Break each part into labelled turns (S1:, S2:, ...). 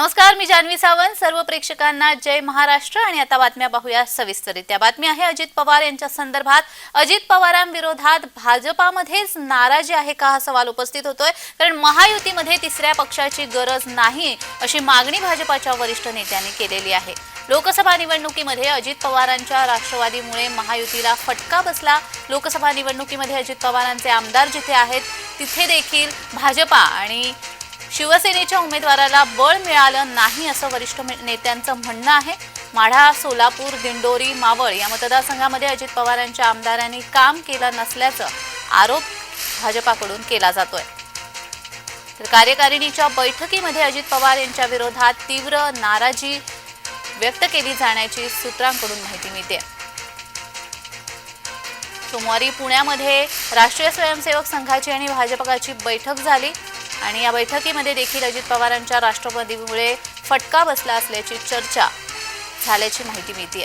S1: नमस्कार मी जान्हवी सावंत. सर्व प्रेक्षकांना जय महाराष्ट्र आणि आता बातम्या पाहूया सविस्तरित्या. बातमी आहे अजित पवार यांच्या संदर्भात. अजित पवारांविरोधात भाजपामध्येच नाराजी आहे का हा सवाल उपस्थित होतोय. कारण महायुतीमध्ये तिसऱ्या पक्षाची गरज नाही अशी मागणी भाजपाच्या वरिष्ठ नेत्यांनी केलेली आहे. लोकसभा निवडणुकीमध्ये अजित पवारांच्या राष्ट्रवादीमुळे महायुतीला फटका बसला. लोकसभा निवडणुकीमध्ये अजित पवारांचे आमदार जिथे आहेत तिथे देखील भाजपा आणि शिवसेनेच्या उमेदवाराला बळ मिळालं नाही असं वरिष्ठ नेत्यांचं म्हणणं आहे. माढा सोलापूर दिंडोरी मावळ या मतदारसंघामध्ये अजित पवारांच्या आमदारांनी काम केलं नसल्याचं आरोप भाजपाकडून केला जातोय. तर कार्यकारिणीच्या बैठकीमध्ये अजित पवार यांच्या विरोधात तीव्र नाराजी व्यक्त केली जाण्याची सूत्रांकडून माहिती मिळते. सोमवारी पुण्यामध्ये राष्ट्रीय स्वयंसेवक संघाची आणि भाजपची बैठक झाली. आणि या बैठकीमध्ये देखील अजित पवारांच्या राष्ट्रवादीमुळे फटका बसला असल्याची चर्चा झाल्याची माहिती मिळते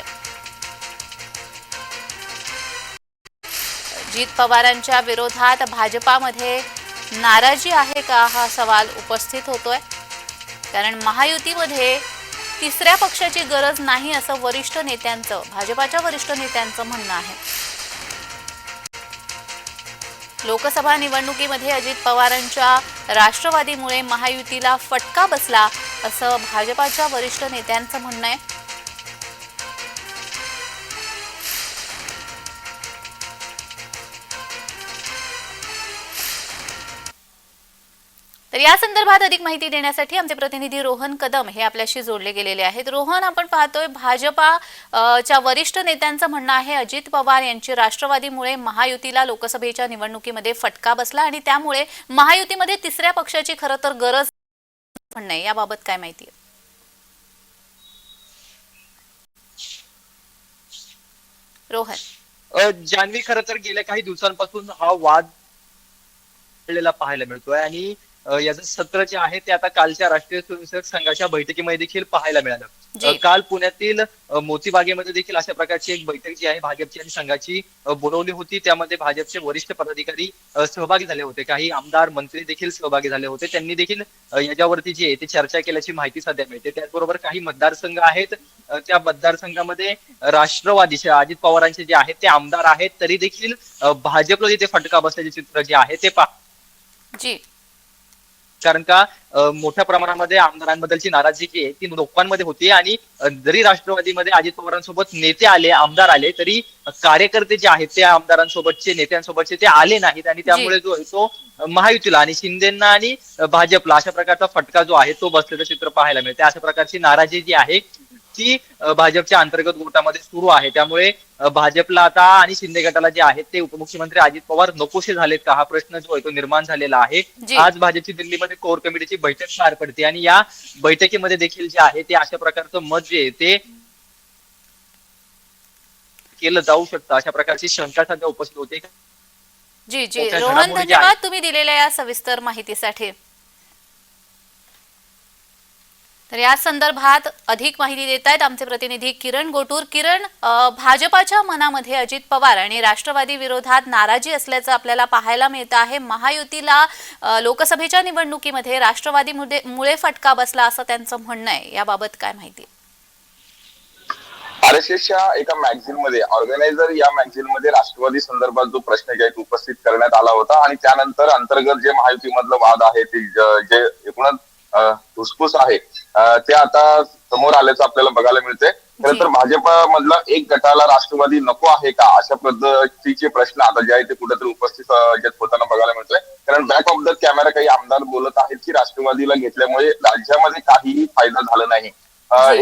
S1: अजित पवारांच्या विरोधात भाजपामध्ये नाराजी आहे का हा सवाल उपस्थित होतोय. कारण महायुतीमध्ये तिसऱ्या पक्षाची गरज नाही असं वरिष्ठ नेत्यांचं भाजपाच्या वरिष्ठ नेत्यांचं म्हणणं आहे. लोकसभा निवडणुकीमध्ये अजित पवारांच्या राष्ट्रवादीमुळे महायुतीला फटका बसला असं भाजपाच्या वरिष्ठ नेत्यांचं म्हणणं आहे. तर या संदर्भात अधिक माहिती देण्यासाठी आमचे प्रतिनिधी रोहन कदम हे आपल्याशी जोडले गेलेले आहेत. रोहन आपण पाहतोय भाजपा च्या वरिष्ठ नेत्यांचं म्हणणं आहे अजित पवार यांची राष्ट्रवादीमुळे महायुतीला लोकसभेच्या निवडणुकीमध्ये फटका बसला आणि त्यामुळे महायुतीमध्ये तिसऱ्या पक्षाची खरं तर गरज म्हणणं आहे याबाबत काय माहिती आहे? रोहन.
S2: जान्हवी खर तर गेल्या काही दिवसांपासून हा वाद पाहायला मिळतोय आणि याचं सत्र जे आहे ते आता कालच्या राष्ट्रीय स्वयंसेवक संघाच्या बैठकीमध्ये देखील पाहायला मिळालं. काल पुण्यातील अ, मोती बागेमध्ये देखील अशा प्रकारची एक बैठक जी आहे भाजपची आणि संघाची बोलवली होती. त्यामध्ये भाजपचे वरिष्ठ पदाधिकारी सहभागी झाले होते. काही आमदार मंत्री देखील सहभागी झाले होते. त्यांनी देखील याच्यावरती जी आहे ती चर्चा केल्याची माहिती सध्या मिळते. त्याचबरोबर काही मतदारसंघ आहेत. त्या मतदारसंघामध्ये राष्ट्रवादीचे अजित पवारांचे जे आहेत ते आमदार आहेत. तरी देखील भाजपला जिथे फटका बसल्याचे चित्र जे आहे ते पहा.
S1: जी.
S2: कारण का मोठ्या प्रमाणामध्ये आमदारांबद्दलची नाराजी जी आहे ती लोकांमध्ये होती आणि जरी राष्ट्रवादीमध्ये अजित पवारांसोबत नेते आले आमदार आले तरी कार्यकर्ते जे आहेत त्या आमदारांसोबतचे नेत्यांसोबतचे ते आले नाहीत आणि त्यामुळे जो आहे तो महायुतीला आणि शिंदेना आणि भाजपला अशा प्रकारचा फटका जो आहे तो बसलेलं चित्र पाहायला मिळते अशा प्रकारची नाराजी जी आहे अ, भाजपच्या अंतर्गत गोटामध्ये सुरू आहे. त्यामुळे भाजपला आता आणि शिंदे गटाला जे आहेत ते उपमुख्यमंत्री अजित पवार नकोसे झालेत का? हा प्रश्न जो आहे तो निर्माण झालेला आहे. आज भाजपची दिल्लीमध्ये कोर कमिटीची बैठक पार पडते आणि या बैठकीमध्ये देखील जे आहे ते अशा प्रकारचं मत जे आहे ते केलं जाऊ शकतं. अशा प्रकारची शंका सध्या उपस्थित होते.
S1: जी जी. रोहन धन्यवाद तुम्ही दिलेल्या या सविस्तर माहितीसाठी. तर या संदर्भात अधिक माहिती देत आहेत आमचे प्रतिनिधी किरण गोटूर. किरण भाजपाच्या मनामध्ये अजित पवार आणि राष्ट्रवादी विरोधात नाराजी असल्याचं आपल्याला पाहायला मिळतं आहे. महायुतीला लोकसभेच्या निवडणुकीमध्ये राष्ट्रवादी मुळे मुळे फटका बसला असं त्यांचं म्हणणं आहे. याबाबत काय माहिती?
S3: आरएसएसच्या एका मॅगझिनमध्ये ऑर्गनायझर या मॅगझिनमध्ये राष्ट्रवादी संदर्भात जो प्रश्न जे आहे उपस्थित करण्यात आला होता. आणि त्यानंतर अंतर्गत जे महायुतीमधलं वाद आहे ते जे एकूणच धुसफूस आहे. ते आता समोर आल्याचं आपल्याला बघायला मिळते खरं. तर भाजपमधला एक गटाला राष्ट्रवादी नको आहे का? अशा पद्धतीचे प्रश्न आता जे आहे ते कुठेतरी उपस्थित होताना बघायला मिळतोय. कारण बॅक ऑफ द कॅमेरा काही आमदार बोलत आहेत की राष्ट्रवादीला घेतल्यामुळे राज्यामध्ये काहीही फायदा झाला नाही.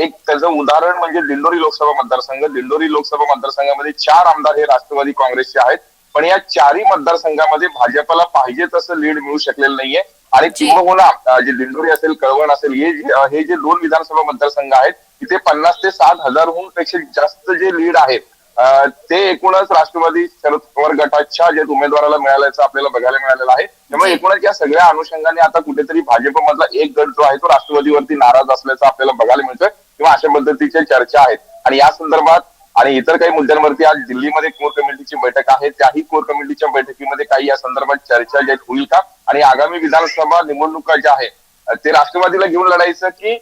S3: एक त्याचं उदाहरण म्हणजे दिंडोरी लोकसभा मतदारसंघ. दिंडोरी लोकसभा मतदारसंघामध्ये चार आमदार हे राष्ट्रवादी काँग्रेसचे आहेत. पण या चारही मतदारसंघामध्ये भाजपला पाहिजे तसं लीड मिळू शकलेलं नाहीये. आणि. किंबहुना जे दिंडोरी असेल कळवण असेल हे हे जे दोन विधानसभा मतदारसंघ आहेत तिथे पन्नास ते सात हजारहून पेक्षा जास्त जे लीड आहे अं, ते एकूणच राष्ट्रवादी शरद पवार गटाच्या जे उमेदवाराला मिळाल्याचं आपल्याला बघायला मिळालेलं आहे त्यामुळे. एकूणच या सगळ्या अनुषंगाने आता कुठेतरी भाजपमधला एक गट जो आहे तो राष्ट्रवादीवरती नाराज असल्याचं आपल्याला बघायला मिळतोय किंवा अशा पद्धतीच्या चर्चा आहेत आणि या संदर्भात आणि इतर काही मुद्द्यांवरती आज दिल्लीमध्ये कोर कमिटीची बैठक आहे. त्याही कोर कमिटीच्या बैठकीमध्ये काही या संदर्भात चर्चा ज्या होईल का? आणि आगामी विधानसभा निवडणुका ज्या आहे ते राष्ट्रवादीला घेऊन लढायचं की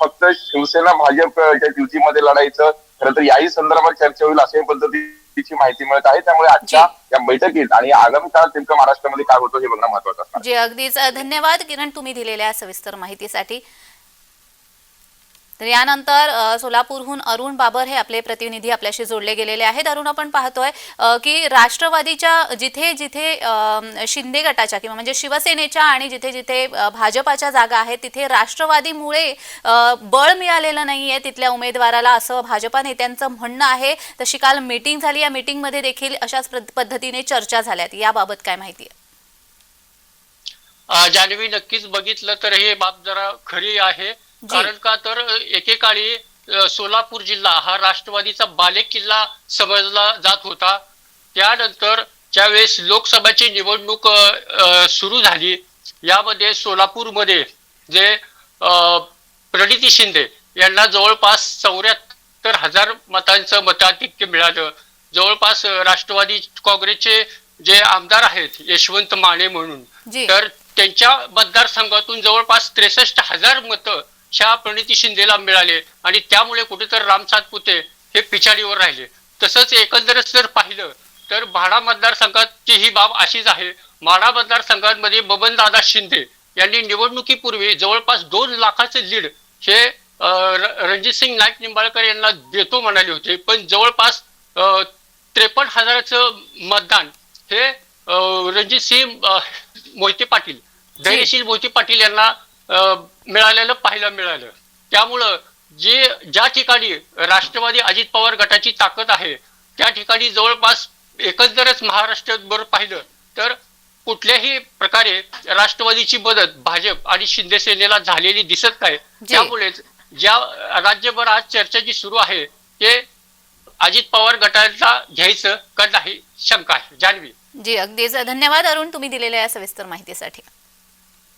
S3: फक्त शिवसेना भाजप युतीमध्ये लढायचं खरं तर याही संदर्भात चर्चा होईल अशाही पद्धतीची माहिती मिळत आहे. त्यामुळे आजच्या या बैठकीत आणि आगामी काळात नेमकं महाराष्ट्रामध्ये काय होतं हे बघणं महत्वाचं
S1: जी अगदीच. धन्यवाद. किरण तुम्ही दिलेल्या सविस्तर माहितीसाठी. तर यानंतर सोलापूरहून अरुण बाबर हे आपले प्रतिनिधी आपल्याशी जोडले गेलेले आहेत. अरुण आपण पाहतोय की राष्ट्रवादीच्या जिथे जिथे शिंदे गटाच्या किंवा म्हणजे शिवसेनेच्या आणि जिथे जिथे भाजपाच्या जागा आहेत तिथे राष्ट्रवादीमुळे बळ मिळालेलं नाहीये तिथल्या उमेदवाराला असं भाजपा नेत्यांचं म्हणणं आहे. तशी काल मीटिंग झाली. या मीटिंगमध्ये देखील अशाच पद्धतीने चर्चा झाल्यात. याबाबत काय माहिती आहे?
S4: जानवी नक्कीच बघितलं तर हे बाब जरा खरी आहे. कारण का तर एकेकाळी सोलापूर जिल्हा हा राष्ट्रवादीचा बाले किल्ला समजला जात होता. त्यानंतर ज्यावेळेस लोकसभाची निवडणूक सुरू झाली यामध्ये सोलापूरमध्ये जे प्रणिती शिंदे यांना जवळपास चौऱ्याहत्तर हजार मतांचं मताधिक्य मिळालं. जवळपास राष्ट्रवादी काँग्रेसचे जे आमदार आहेत यशवंत माने म्हणून तर त्यांच्या मतदारसंघातून जवळपास त्रेसष्ट हजार मतं ह्या प्रणिती शिंदेला मिळाले आणि त्यामुळे कुठेतरी राम सातपुते हे पिछाडीवर राहिले. तसंच एकंदरच जर पाहिलं तर म्हाडा मतदारसंघाची ही बाब अशीच आहे. म्हाडा मतदारसंघामध्ये बबनदादा शिंदे यांनी निवडणुकीपूर्वी जवळपास दोन लाखाचं लीड हे रणजित सिंग नाईक निंबाळकर यांना देतो म्हणाले होते. पण जवळपास त्रेपन्न हजाराचं मतदान हे रणजित सिंग अ, मोहिते पाटील धैर्यशील मोहिते पाटील यांना मिळालेलं पाहायला मिळालं. त्यामुळं जे ज्या ठिकाणी राष्ट्रवादी अजित पवार गटाची ताकद आहे त्या ठिकाणी जवळपास एकंदरच महाराष्ट्रावर पाहिलं तर कुठल्याही प्रकारे राष्ट्रवादीची मदत भाजप आणि शिंदे सेनेला झालेली दिसत नाही. त्यामुळेच ज्या राज्यभर आज चर्चा जी सुरू आहे ते अजित पवार गटाला घ्यायचं का नाही शंका आहे जान्हवी
S1: जी अगदीच. धन्यवाद अरुण तुम्ही दिलेल्या या सविस्तर माहितीसाठी.